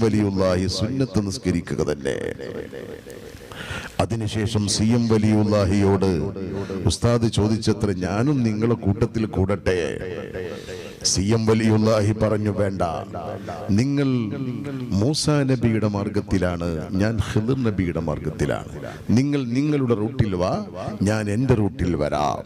വലിയുള്ളാഹി സുന്നത്ത് നിസ്കരിക്കുക തന്നെ. അതിനുശേഷം സി എം വലിയുള്ളാഹിയോട് ഉസ്താദ് ചോദിച്ചത്ര ഞാനും നിങ്ങളെ കൂട്ടത്തിൽ കൂടട്ടെ. സി എം വലിയുല്ലാഹി പറഞ്ഞു വേണ്ട. നിങ്ങൾ മൂസ നബിയുടെ മാർഗത്തിലാണ് ഞാൻ ഹിദർ നബിയുടെ മാർഗത്തിലാണ്. നിങ്ങൾ നിങ്ങളുടെ റൂട്ടിൽ വാ ഞാൻ എന്റെ റൂട്ടിൽ വരാം.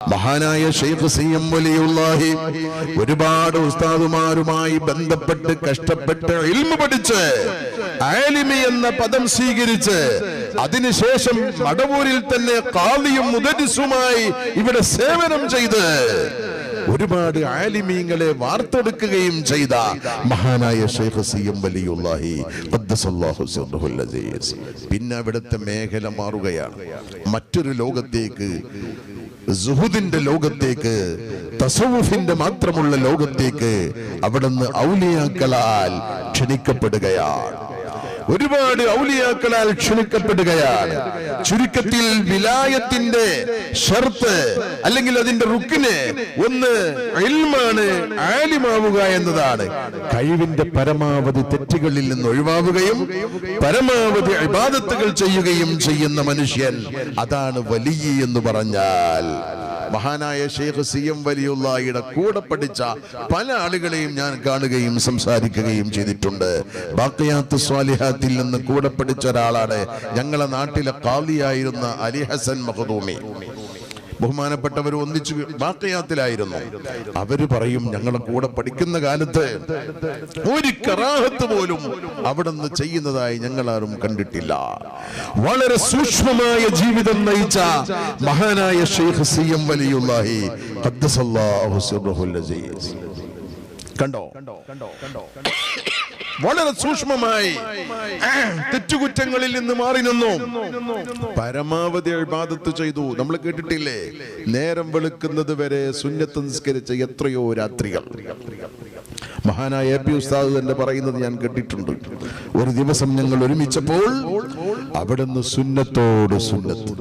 മഹാനായ ഷെയ്ഖ് സി എം വലിയുള്ളാഹി ഒരുപാട് ഉസ്താദുമാരുമായി ബന്ധപ്പെട്ട് കഷ്ടപ്പെട്ട് ഇൽമ പഠിച്ച് ആലിമി എന്ന പദം സ്വീകരിച്ച് അതിനുശേഷം മടവൂരിൽ തന്നെ കാളിയും മുദരിസുമായി ഇവിടെ സേവനം ചെയ്ത് ഒരുപാട് ആലിമീങ്ങളെ വാർത്തെടുക്കുകയും ചെയ്ത മഹാനായ ഷെയ്ഖ് സി എം വലിയുള്ളാഹി. പിന്നെ അവിടുത്തെ മേഖല മാറുകയാണ് മറ്റൊരു ലോകത്തേക്ക് സുഹുദിന്റെ ലോകത്തേക്ക് തസവുഫിന്റെ മാത്രമുള്ള ലോകത്തേക്ക് അവിടുന്ന് ഔലിയാക്കളാൽ ക്ഷണിക്കപ്പെടുകയാണ് ഒരുപാട് ഔലിയാക്കളാൽ ക്ഷണിക്കപ്പെടുകയാണ്. ചുരുക്കത്തിൽ വിലായത്തിന്റെ ഷർത്ത് അല്ലെങ്കിൽ അതിന്റെ റുക്കിന് ഒന്ന് ഇൽമാണ് ആലിമാവുക എന്നതാണ്. കഴിവിന്റെ പരമാവധി തെറ്റുകളിൽ നിന്ന് ഒഴിവാവുകയും പരമാവധി ഇബാദത്തുകൾ ചെയ്യുകയും ചെയ്യുന്ന മനുഷ്യൻ അതാണ് വലിയ എന്ന് പറഞ്ഞാൽ. മഹാനായ ഷെയ്ഖ് സി എം വലിയുള്ളയുടെ കൂടെ പഠിച്ച പല ആളുകളെയും ഞാൻ കാണുകയും സംസാരിക്കുകയും ചെയ്തിട്ടുണ്ട്. ബാക്കിയാത്ത് സ്വാലിഹാത്തിൽ നിന്ന് കൂടെ പഠിച്ച ഒരാളാണ്. ഞങ്ങളെ നാട്ടിലെ കാളിയായിരുന്ന അലി ഹസൻ മഹദൂമി ബഹുമാനപ്പെട്ടവർ ഒന്നിച്ചു ബാക്കയാത്തിലായിരുന്നു അവർ പറയും ഞങ്ങളെ കൂടെ പഠിക്കുന്ന കാലത്ത് ഒരു കറാഹത്ത് പോലും അവിടെ നിന്ന് ചെയ്യുന്നതായി ഞങ്ങൾ ആരും കണ്ടിട്ടില്ല. വളരെ സൂക്ഷ്മമായ ജീവിതം നയിച്ച മഹാനായ ഷെയ്ഖ് സി എം വലിയുള്ളാഹി കണ്ടോ കണ്ടോ കണ്ടോ കണ്ടോ? വളരെ സൂക്ഷ്മമായി തെറ്റുകുറ്റങ്ങളിൽ നിന്ന് മാറി നിന്നു. പരമാവധി അഴിബാദത്ത് ചെയ്തു. നമ്മൾ കേട്ടിട്ടില്ലേ? നേരം വെളുക്കുന്നത് വരെ സുന്നത്ത് നിസ്കരിച്ച എത്രയോ രാത്രികൾ. മഹാനായ എ പി ഉസ്താദ് തന്നെ പറയുന്നത് ഞാൻ കേട്ടിട്ടുണ്ട്. ഒരു ദിവസം ഞങ്ങൾ ഒരുമിച്ചപ്പോൾ അവിടുന്ന് സുന്നത്തോട് സുന്നത്ത്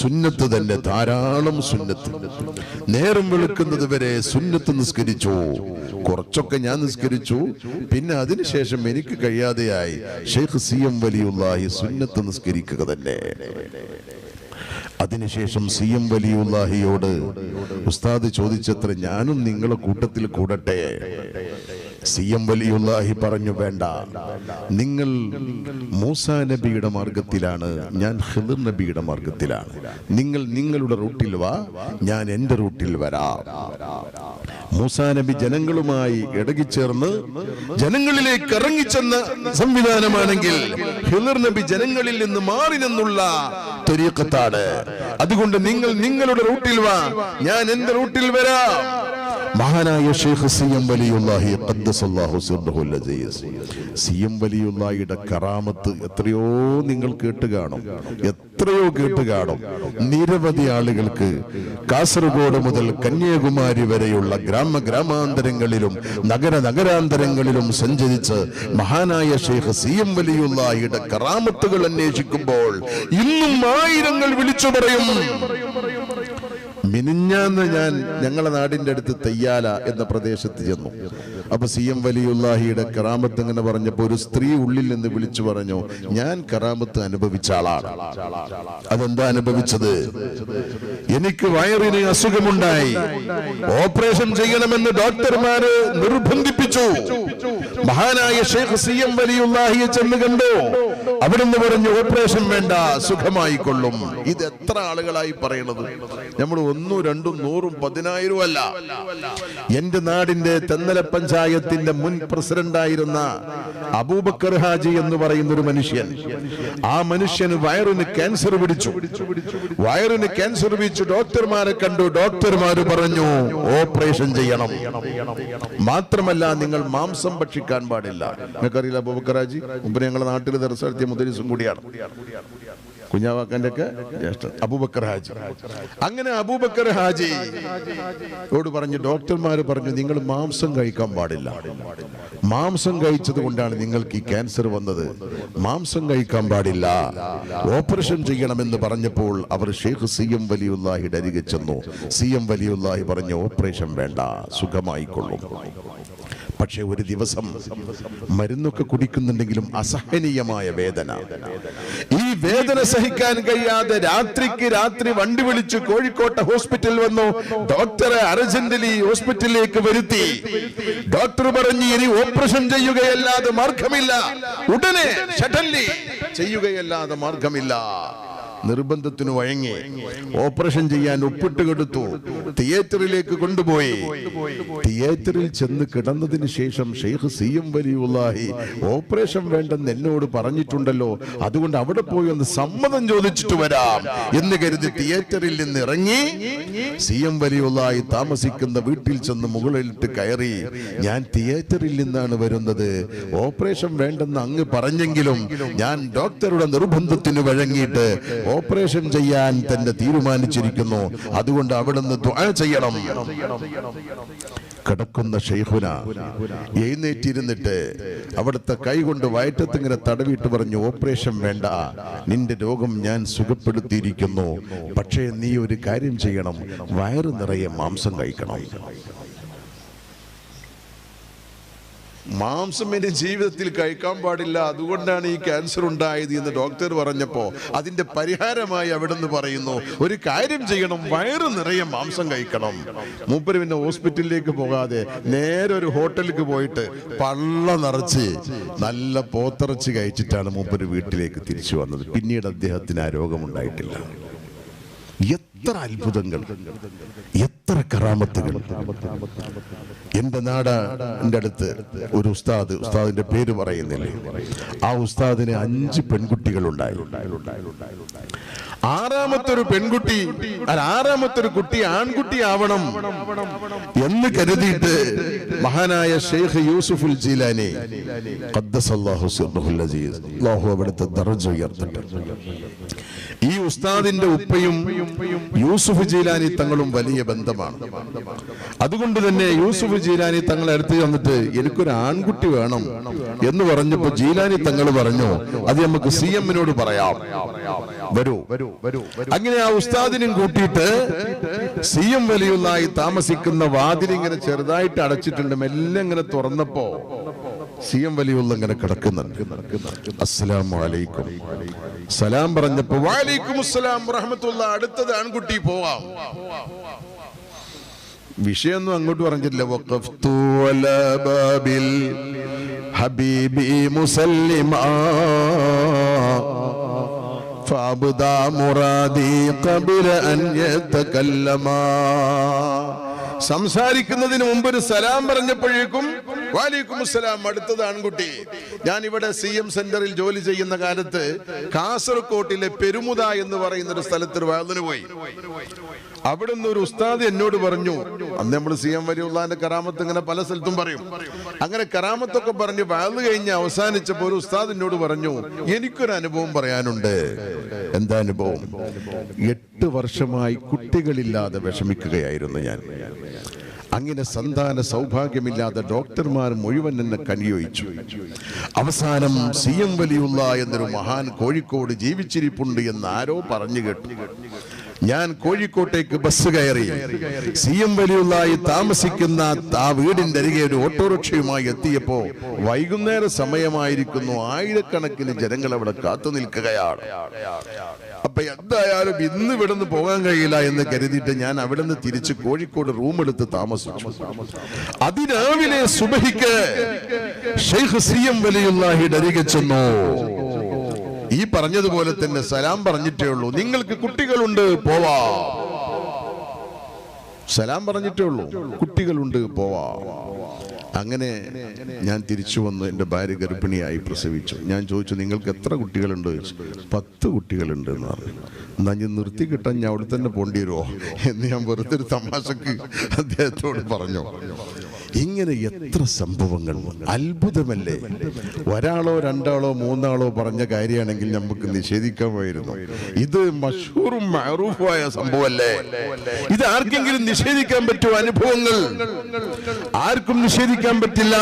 സുന്നത്ത് തന്നെ ധാരാളം സുന്നത്ത്. നേരം വെളുക്കുന്നത് വരെ സുന്നത്ത് നിസ്കരിച്ചു. കുറച്ചൊക്കെ ഞാൻ നിസ്കരിച്ചു. പിന്നെ അതിനുശേഷം എനിക്ക് കഴിയാതെയായി ഷെയ്ഖ് സി എം വലിയുള്ളാഹി സുന്നത്ത് നിസ്കരിക്കുക തന്നെ. അതിനുശേഷം സി എം വലിയുല്ലാഹിയോട് ഉസ്താദ് ചോദിച്ചത്ര ഞാനും നിങ്ങളെ കൂട്ടത്തിൽ കൂടട്ടെ? സി എം വലിയുല്ലാഹി പറഞ്ഞു വേണ്ട. നിങ്ങൾ മൂസ നബിയുടെ മാർഗത്തിലാണ് ഞാൻ ഹിദർ നബിയുടെ മാർഗത്തിലാണ്. നിങ്ങൾ നിങ്ങളുടെ റൂട്ടിൽ വാ ഞാൻ എന്റെ റൂട്ടിൽ വരാം. മൂസ നബി ജനങ്ങളുമായി ഇടകിച്ചേർന്ന് ജനങ്ങളിലേക്ക് ഇറങ്ങിച്ചെന്ന സംവിധാനമാണെങ്കിൽ ഹിദർ നബി ജനങ്ങളിൽ നിന്ന് മാറി നിന്നുള്ള ത്വരീഖത്താണ് അതുകൊണ്ട് നിങ്ങൾ നിങ്ങളുടെ റൂട്ടിൽ വാ ഞാൻ എന്റെ റൂട്ടിൽ വരാം. മഹാനായ Sheikh C M Valiyullahi C M വലിയുല്ലാഹിയുടെ കറാമത്ത് എത്രയോ നിങ്ങൾ കേട്ട് കാണും. എത്രയോ കേട്ട് കാണും. നിരവധി ആളുകൾക്ക് കാസർഗോഡ് മുതൽ കന്യാകുമാരി വരെയുള്ള ഗ്രാമ ഗ്രാമാന്തരങ്ങളിലും നഗര നഗരാന്തരങ്ങളിലും സഞ്ചരിച്ച് മഹാനായ ഷെയ്ഖ് സി എം വലിയുല്ലാഹിയുടെ കറാമത്തുകൾ അന്വേഷിക്കുമ്പോൾ ഇന്നും ആയിരങ്ങൾ വിളിച്ചു പറയും. മിനിഞ്ഞാന്ന് ഞാൻ ഞങ്ങളുടെ നാടിന്റെ അടുത്ത് തയ്യാല എന്ന പ്രദേശത്ത് ചെന്നു. അപ്പൊ സി എം വലിയുല്ലാഹിയുടെ കറാമത്ത് ഇങ്ങനെ പറഞ്ഞപ്പോ ഒരു സ്ത്രീ ഉള്ളിൽ നിന്ന് വിളിച്ചു പറഞ്ഞു ഞാൻ കറാമത്ത് അനുഭവിച്ച ആളാണ്. അതെന്താ അനുഭവിച്ചത്? എനിക്ക് വയറിന് അസുഖമുണ്ടായി. ഓപ്പറേഷൻ ചെയ്യണമെന്ന് ഡോക്ടർമാര് നിർബന്ധിപ്പിച്ചു. മഹാനായ ഷെയ്ഖ് സി എം വലിയുല്ലാഹിയെ ചെന്ന് കണ്ടു. അവിടുന്ന് പറഞ്ഞു ഓപ്പറേഷൻ വേണ്ട സുഖമായി കൊള്ളും ഇത് എത്ര ആളുകളായി പറയണത്? നമ്മൾ ഒന്നും രണ്ടും നൂറും പതിനായിരവും അല്ല. എന്റെ നാടിന്റെ തെന്നല പഞ്ചായത്തിന്റെ മുൻ പ്രസിഡന്റായിരുന്ന അബൂബക്കർ ഹാജി എന്ന് പറയുന്ന ഒരു മനുഷ്യൻ. ആ മനുഷ്യന് വയറിന് ക്യാൻസർ പിടിച്ചു. വയറിന് ക്യാൻസർ പിടിച്ചു ഡോക്ടർമാരെ കണ്ടു. ഡോക്ടർമാര് പറഞ്ഞു ഓപ്പറേഷൻ ചെയ്യണം. മാത്രമല്ല നിങ്ങൾ മാംസം ഭക്ഷിക്കാൻ പാടില്ല. നിങ്ങൾക്കറിയില്ല അബൂബക്കർ ഹാജി? മുമ്പ് ഞങ്ങളുടെ നാട്ടിൽ ദർശനത്തിയ മുദരിസും കൂടിയാണ്. കുഞ്ഞാവാക്കാന്റെ ഒക്കെ അബൂബക്കർ ഹാജി. അങ്ങനെ അബൂബക്കർ ഹാജി ഓട് പറഞ്ഞു ഡോക്ടർമാർ പറഞ്ഞു നിങ്ങൾ മാംസം കഴിക്കാൻ പാടില്ല. മാംസം കഴിച്ചത് കൊണ്ടാണ് നിങ്ങൾക്ക് ഈ ക്യാൻസർ വന്നത്. മാംസം കഴിക്കാൻ പാടില്ല. ഓപ്പറേഷൻ ചെയ്യണമെന്ന് പറഞ്ഞപ്പോൾ അവർ ഷെയ്ഖ് സി എം വലിയുല്ലാഹിയുടെ അരികെ ചെന്നു. സി എം വലിയുല്ലാഹി പറഞ്ഞു ഓപ്പറേഷൻ വേണ്ട സുഖമായിക്കൊള്ളും. പക്ഷെ ഒരു ദിവസം മരുന്നൊക്കെ കുടിക്കുന്നുണ്ടെങ്കിലും അസഹനീയമായ വേദന. ഈ വേദന സഹിക്കാൻ കഴിയാതെ രാത്രിക്ക് രാത്രി വണ്ടി വിളിച്ച് കോഴിക്കോട്ടെ ഹോസ്പിറ്റൽ വന്നു. ഡോക്ടറെ അർജന്റലി ഹോസ്പിറ്റലിലേക്ക് വരുത്തി. ഡോക്ടർ പറഞ്ഞു ഇനി ഓപ്പറേഷൻ ചെയ്യുകയല്ലാതെ മാർഗമില്ല. ഉടനെ ചെയ്യുകയല്ലാതെ മാർഗമില്ല. നിർബന്ധത്തിന് വഴങ്ങി ഓപ്പറേഷൻ ചെയ്യാൻ ഒപ്പിട്ട് കൊടുത്തു. തിയേറ്ററിലേക്ക് കൊണ്ടുപോയി. തിയേറ്ററിൽ ചെന്ന് കിടന്നതിന് ശേഷം Sheikh C M Valiyullahi operation വേണ്ടെന്ന് എന്നോട് പറഞ്ഞിട്ടുണ്ടല്ലോ. അതുകൊണ്ട് അവിടെ പോയി ഒന്ന് സമ്മതം ചോദിച്ചിട്ട് വരാം എന്ന് കരുതി തിയേറ്ററിൽ നിന്ന് ഇറങ്ങി സി എം വലിയുള്ളായി താമസിക്കുന്ന വീട്ടിൽ ചെന്ന് മുകളിലിട്ട് കയറി. ഞാൻ തിയേറ്ററിൽ നിന്നാണ് വരുന്നത്. ഓപ്പറേഷൻ വേണ്ടെന്ന് അങ്ങ് പറഞ്ഞെങ്കിലും ഞാൻ ഡോക്ടറുടെ നിർബന്ധത്തിന് വഴങ്ങിയിട്ട് ഓപ്പറേഷൻ ചെയ്യാൻ തന്നെ തീരുമാനിച്ചിരിക്കുന്നു. അതുകൊണ്ട് അവിടുന്ന് ദുആ ചെയ്യണം. കിടക്കുന്ന ഷെയ്ഖുന എഴുന്നേറ്റിരുന്നിട്ട് അവിടുത്തെ കൈകൊണ്ട് വയറ്റത്തിങ്ങനെ തടവിയിട്ട് പറഞ്ഞു ഓപ്പറേഷൻ വേണ്ട. നിന്റെ രോഗം ഞാൻ സുഖപ്പെടുത്തിയിരിക്കുന്നു. പക്ഷേ നീ ഒരു കാര്യം ചെയ്യണം. വയറ് നിറയെ മാംസം കഴിക്കണം. മാംസം എന്റെ ജീവിതത്തിൽ കഴിക്കാൻ പാടില്ല. അതുകൊണ്ടാണ് ഈ ക്യാൻസർ ഉണ്ടായത് എന്ന് ഡോക്ടർ പറഞ്ഞപ്പോൾ അതിന്റെ പരിഹാരമായി അവിടെ നിന്ന് പറയുന്നു ഒരു കാര്യം ചെയ്യണം വയറ് നിറയെ മാംസം കഴിക്കണം. മൂപ്പര് പിന്നെ ഹോസ്പിറ്റലിലേക്ക് പോകാതെ നേരെ ഒരു ഹോട്ടലിലേക്ക് പോയിട്ട് പള്ള നിറച്ച് നല്ല പോത്തിറച്ച് കഴിച്ചിട്ടാണ് മൂപ്പര് വീട്ടിലേക്ക് തിരിച്ചു വന്നത്. പിന്നീട് അദ്ദേഹത്തിന് ആ രോഗമുണ്ടായിട്ടില്ല എത്ര അത്ഭുതങ്ങൾ എത്ര കറാമത്തുകൾ എന്റെ നാട് അടുത്ത് ഒരു ഉസ്താദ് ഉസ്താദിന്റെ പേര് പറയുന്നില്ലേ? ആ ഉസ്താദിന് അഞ്ച് പെൺകുട്ടികൾ പെൺകുട്ടികളുണ്ടായി. ആറാമത്തെ ഒരു പെൺകുട്ടി അല്ല ആറാമത്തെ ഒരു കുട്ടി ആൺകുട്ടി ആവണം എന്ന് കരുതിയിട്ട് മഹാനായ ഷെയ്ഖ് യൂസുഫുൽ ജീലാനി ഈ ഉസ്താദിന്റെ ഉപ്പയും യൂസുഫ് ജീലാനി തങ്ങളും വലിയ ബന്ധമാണ്. അതുകൊണ്ട് തന്നെ യൂസുഫ് ജീലാനി തങ്ങളെ അടുത്ത് വന്നിട്ട് എനിക്കൊരു ആൺകുട്ടി വേണം എന്ന് പറഞ്ഞപ്പോ ജീലാനി തങ്ങൾ പറഞ്ഞു അത് നമുക്ക് സി എമ്മിനോട് പറയാം. വരൂ വരൂ. അങ്ങനെ ആ ഉസ്താദിനും കൂട്ടിയിട്ട് സി എം വലിയുള്ളായി താമസിക്കുന്ന വാതിലിങ്ങനെ ചെറുതായിട്ട് അടച്ചിട്ടുണ്ട് മെല്ലെ ഇങ്ങനെ തുറന്നപ്പോ സി എം വലിയുള്ള ഇങ്ങനെ കിടക്കുന്നുണ്ട്. അസ്സലാമു അലൈക്കും. സലാം പറഞ്ഞപ്പോ വാലൈക്കും അസ്സലാം റഹ്മത്തുള്ള അടുത്തത് ആൺകുട്ടി പോവാം. വിഷയൊന്നും അങ്ങോട്ട് പറഞ്ഞിട്ടില്ല. ഹബീബി മുസല്ലിമാ. فابدا مرادي قبل ان يتكلما സംസാരിക്കുന്നതിന് മുമ്പ് ഒരു സലാം പറഞ്ഞപ്പോഴേക്കും വാലിക്കും അസ്സലാം അടുത്തത് ആൺകുട്ടി. ഞാൻ ഇവിടെ സി എം സെന്ററിൽ ജോലി ചെയ്യുന്ന കാലത്ത് കാസർകോട്ടിലെ പെരുമുത എന്ന് പറയുന്ന ഒരു സ്ഥലത്ത് വാതിന് പോയി. അവിടുന്ന് ഒരു ഉസ്താദ് എന്നോട് പറഞ്ഞു അന്ന് നമ്മൾ സി എം വലിയുള്ളാന്റെ കറാമത്ത് ഇങ്ങനെ പല സ്ഥലത്തും പറയും. അങ്ങനെ കറാമത്തൊക്കെ പറഞ്ഞ് വാത് കഴിഞ്ഞ് അവസാനിച്ചപ്പോൾ ഒരു ഉസ്താദ് എന്നോട് പറഞ്ഞു എനിക്കൊരു അനുഭവം പറയാനുണ്ട്. എന്താ അനുഭവം? എട്ട് വർഷമായി കുട്ടികളില്ലാതെ വിഷമിക്കുകയായിരുന്നു ഞാൻ. അങ്ങനെ സന്താന സൗഭാഗ്യമില്ലാതെ ഡോക്ടർമാർ മുഴുവൻ എന്നെ കനിയോയിച്ചു അവസാനം സി എം വലിയുള്ള എന്നൊരു മഹാൻ കോഴിക്കോട് ജീവിച്ചിരിപ്പുണ്ട് എന്ന് ആരോ പറഞ്ഞു കേട്ടു. ഞാൻ കോഴിക്കോട്ടേക്ക് ബസ് കയറി. സി എം വലിയുള്ളായി താമസിക്കുന്ന ആ വീടിന്റെ അരികെ ഒരു ഓട്ടോറിക്ഷയുമായി എത്തിയപ്പോ വൈകുന്നേര സമയമായിരിക്കുന്നു. ആയിരക്കണക്കിന് ജനങ്ങൾ അവിടെ കാത്തു നിൽക്കുകയാണ്. അപ്പൊ എന്തായാലും ഇന്ന് ഇവിടുന്ന് പോകാൻ കഴിയില്ല എന്ന് കരുതിയിട്ട് ഞാൻ അവിടെ നിന്ന് തിരിച്ച് കോഴിക്കോട് റൂം എടുത്ത് താമസിച്ചു. അതിരാവിലെ സുബഹിക്ക് ഷെയ്ഖ് സി എം വലിയുള്ളാഹിയുടെ അരികെ ചെന്നു. ഈ പറഞ്ഞതുപോലെ തന്നെ സലാം പറഞ്ഞിട്ടേ ഉള്ളൂ. നിങ്ങൾക്ക് കുട്ടികളുണ്ട് പോവാ. സലാം പറഞ്ഞിട്ടേ ഉള്ളൂ. കുട്ടികളുണ്ട് പോവാ. അങ്ങനെ ഞാൻ തിരിച്ചു വന്ന് എന്റെ ഭാര്യ ഗർഭിണിയായി പ്രസവിച്ചു. ഞാൻ ചോദിച്ചു നിങ്ങൾക്ക് എത്ര കുട്ടികളുണ്ട്? ചോദിച്ചു പത്ത് കുട്ടികളുണ്ട് എന്ന് പറഞ്ഞു. എന്നാ ഞാൻ നിർത്തി കിട്ടാൻ ഞാൻ അവിടെ തന്നെ പോണ്ടി വരുമോ എന്ന് ഞാൻ വെറുതെ ഒരു തമാശക്ക് അദ്ദേഹത്തോട് പറഞ്ഞു. ഇങ്ങനെ എത്ര സംഭവങ്ങൾ. അത്ഭുതമല്ലേ? ഒരാളോ രണ്ടാളോ മൂന്നാളോ പറഞ്ഞ കാര്യമാണെങ്കിൽ നമുക്ക് നിഷേധിക്കാമായിരുന്നു. ഇത് മഷൂറും മാറൂഫുമായ സംഭവമല്ലേ? ഇത് ആർക്കെങ്കിലും നിഷേധിക്കാൻ പറ്റുമോ? അനുഭവങ്ങൾ. ആർക്കും നിഷേധിക്കാൻ പറ്റില്ല.